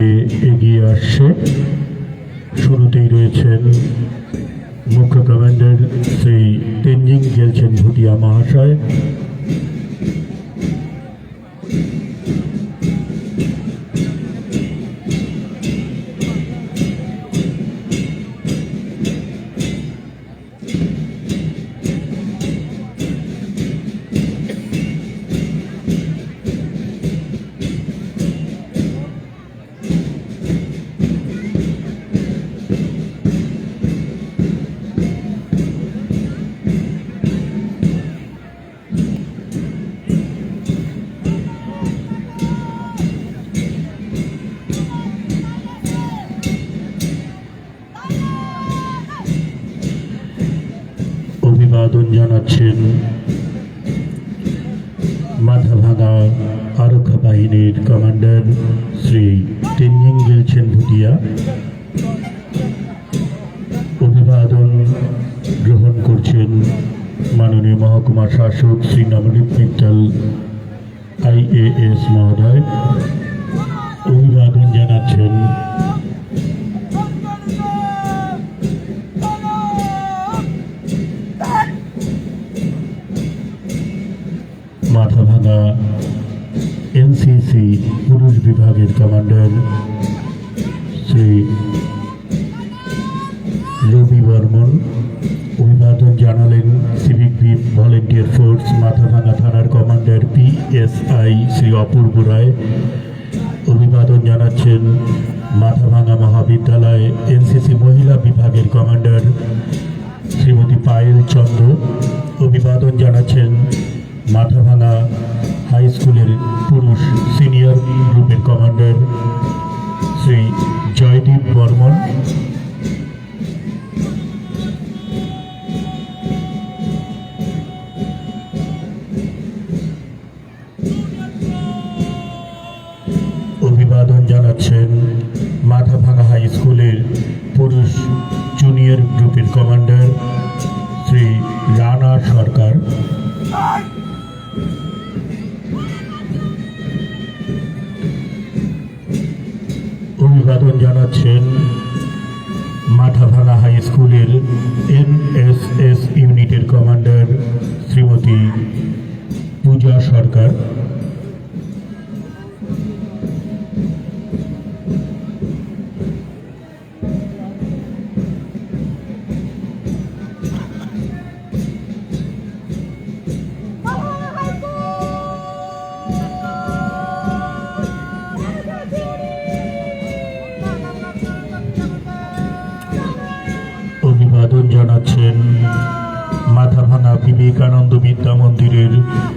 এগিয়ে আসছে। শুরুতেই রয়েছেন মুখ্য কমান্ডার শ্রী তেনজিং গেলছেন ভুটিয়া মহাশয়। জানাচ্ছেন মাথা মাথাভাঙা আরক্ষা বাহিনীর কমান্ডার শ্রী তেনজিং গেলছেন ভুটিয়া। অভিবাদন গ্রহণ করছেন মাননীয় মহকুমা শাসক শ্রী নবনীত মিত্তাল, আইএএস মহোদয়। অভিবাদন জানাচ্ছেন এনসিসি পুরুষ বিভাগের কমান্ডার শ্রী রবি বর্মন অভিবাদন জানালেন সিভিক ভলেন্টিয়ার ফোর্স মাথাভাঙা থানার কমান্ডার পিএসআই শ্রী অপূর্ব রায়। অভিবাদন জানাচ্ছেন মাথাভাঙা মহাবিদ্যালয় এনসিসি মহিলা বিভাগের কমান্ডার শ্রীমতী পায়েল চন্দ্র। অভিবাদন জানাচ্ছেন মাথাভাঙা হাই স্কুলের পুরুষ সিনিয়র গ্রুপের কমান্ডার শ্রী জয়দীপ বর্মন। অভিবাদন জানাচ্ছেন মাথাভাঙা হাই স্কুলের পুরুষ জুনিয়র গ্রুপের কমান্ডার শ্রী রানা সরকার। অভিবাদন জানাচ্ছেন মাথাভাঙা হাই স্কুলের এনএসএস ইউনিটের কমান্ডার শ্রীমতী পূজা সরকার। জানাচ্ছেন মাথাভাঙা বিবেকানন্দ বিদ্যা মন্দিরের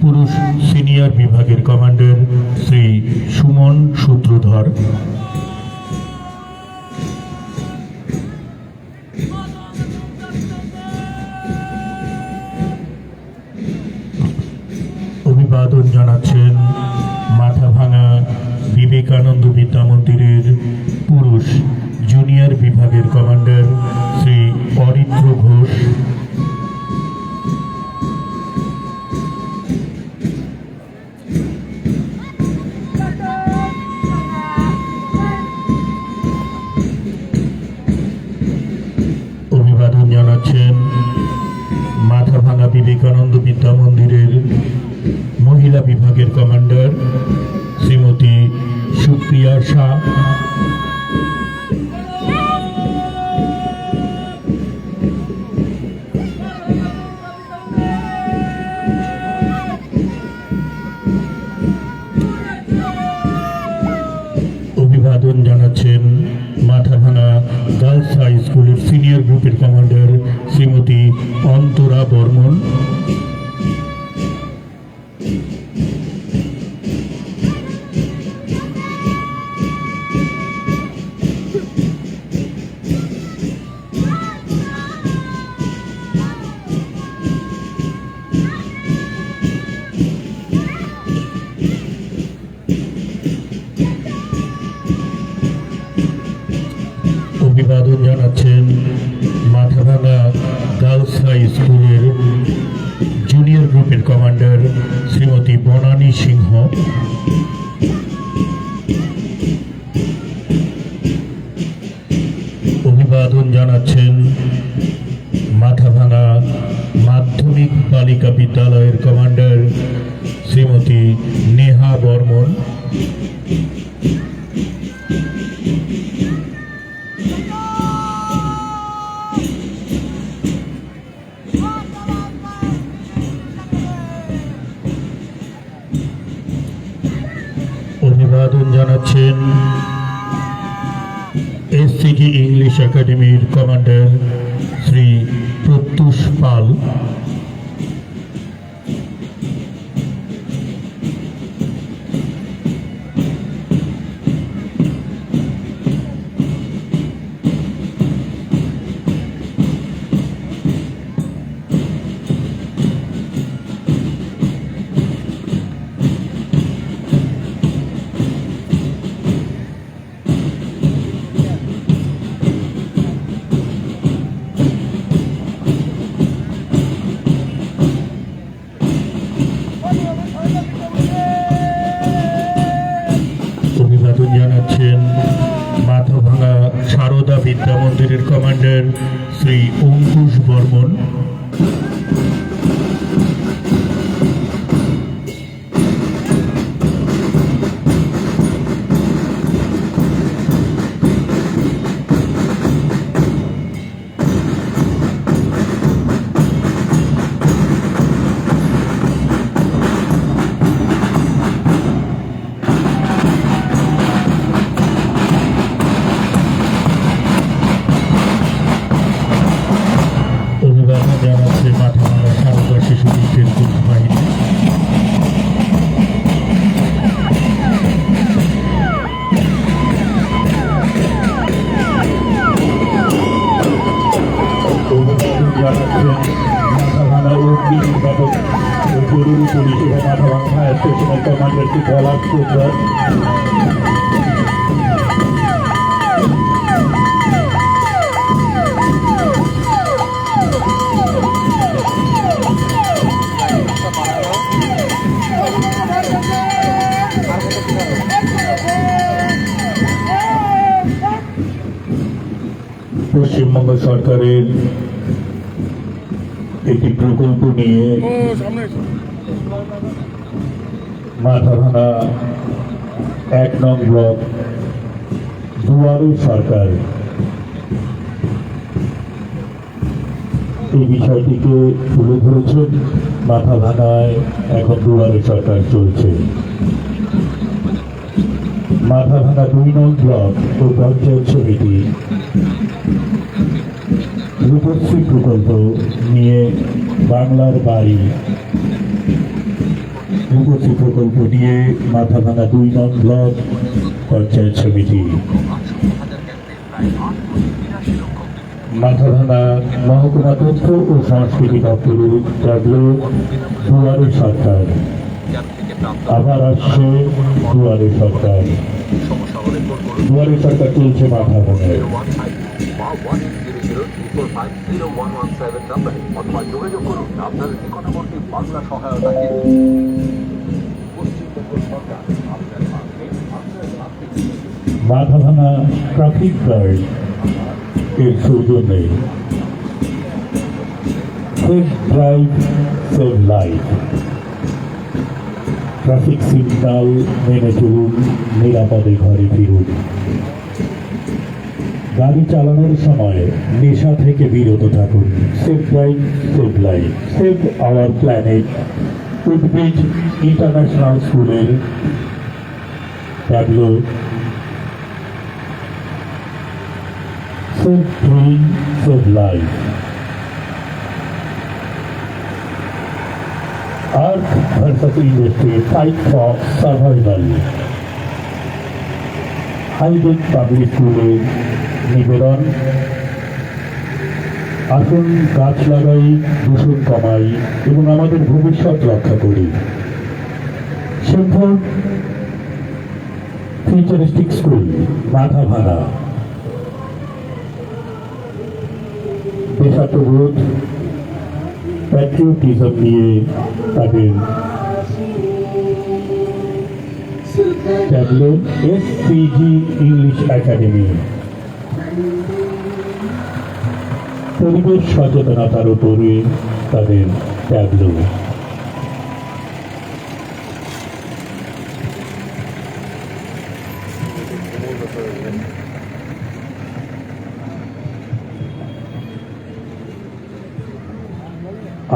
পুরুষ সিনিয়র বিভাগের কমান্ডার শ্রী সুমন সূত্রধর। অভিবাদন জানাচ্ছেন মাথাভাঙা বিবেকানন্দ বিদ্যা মন্দিরের পুরুষ জুনিয়র বিভাগের কমান্ডার অরিত্র ঘোষ। অভিবাদন জানাচ্ছেন মাথাভাঙা বিবেকানন্দ বিদ্যা মন্দিরের মহিলা বিভাগের কমান্ডার শ্রীমতী সুপ্রিয়া শাহ। সিনিয়র গ্রুপের কমান্ডার শ্রীমতী অন্তরা বর্মন। অভিবাদন জানাচ্ছেন অভিবাদন জানাচ্ছেন মাথাভাঙা মাধ্যমিক বালিকা বিদ্যালয়ের কমান্ডার শ্রীমতী নেহা বর্মন। অভিবাদন এসসিটি ইংলিশ একাডেমির কমান্ডার শ্রী প্রত্যুষ পাল। মন্দিরের কমান্ডার শ্রী অঙ্কুশ বর্মন স্টেশনের কমান্ডার শ্রী পলাশ পোদ্দার পশ্চিমবঙ্গ সরকারের একটি প্রকল্প নিয়ে মাথাভাঙা এক নং ব্লক, দুয়ারু সরকার। এই বিষয়টিকে তুলে ধরেছেন মাথাভাঙায় এখন দুয়ারে সরকার চলছে। মাথাভাঙা দুই নং ব্লক, ও পঞ্চায়েত সমিতি। রূপশ্রী প্রকল্প নিয়ে বাংলার বাড়ি রূপশ্রী প্রকল্প নিয়ে মাথাভাঙা দুই নং ব্লক পঞ্চায়েত সমিতি। মাথাভাঙা মহকুমা তথ্য ও সংস্কৃতি দপ্তরের ট্যাবলো দুয়ারে সরকার। আবার আসছে দুয়ারে সরকার। দুয়ারে সরকার চলছে মাথাভাঙায়। অথবা বাংলা সহায়তা পাশে মাথাভাঙা ট্রাফিক গার্ড এর সৌজন্যে safe drive save life traffic signal মেনে চলুন, নিরাপদে ঘরে ফিরুন। গাড়ি চালানোর সময় নেশা থেকে বিরত থাকুন। Safe drive save life save our planet উদ্ভিদ ইন্টারন্যাশনাল স্কুলের tableau Save tree, save life. Earth versus industry fight for survival. Hayden public স্কুলের নিবেদন আসুন, গাছ লাগাই, দূষণ কমাই এবং আমাদের ভবিষ্যৎ রক্ষা করি। সিম্ফল ফিউচারিস্টিক স্কুল মাথা ভাঙা দেশাত্মবোধ প্যাট্রিয়টিজম নিয়ে তাদের ট্যাবলেট এস ইংলিশ একাডেমি পরিবেশ সচেতনতার উপরে তাদের ট্যাবলো।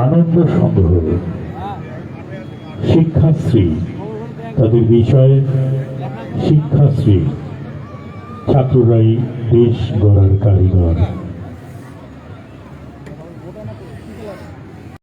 আনন্দ সংগ্রহ। শিক্ষাশ্রী, তাদের বিষয়ে শিক্ষাশ্রী, ছাত্ররাই দেশ গড়ার কারিগর।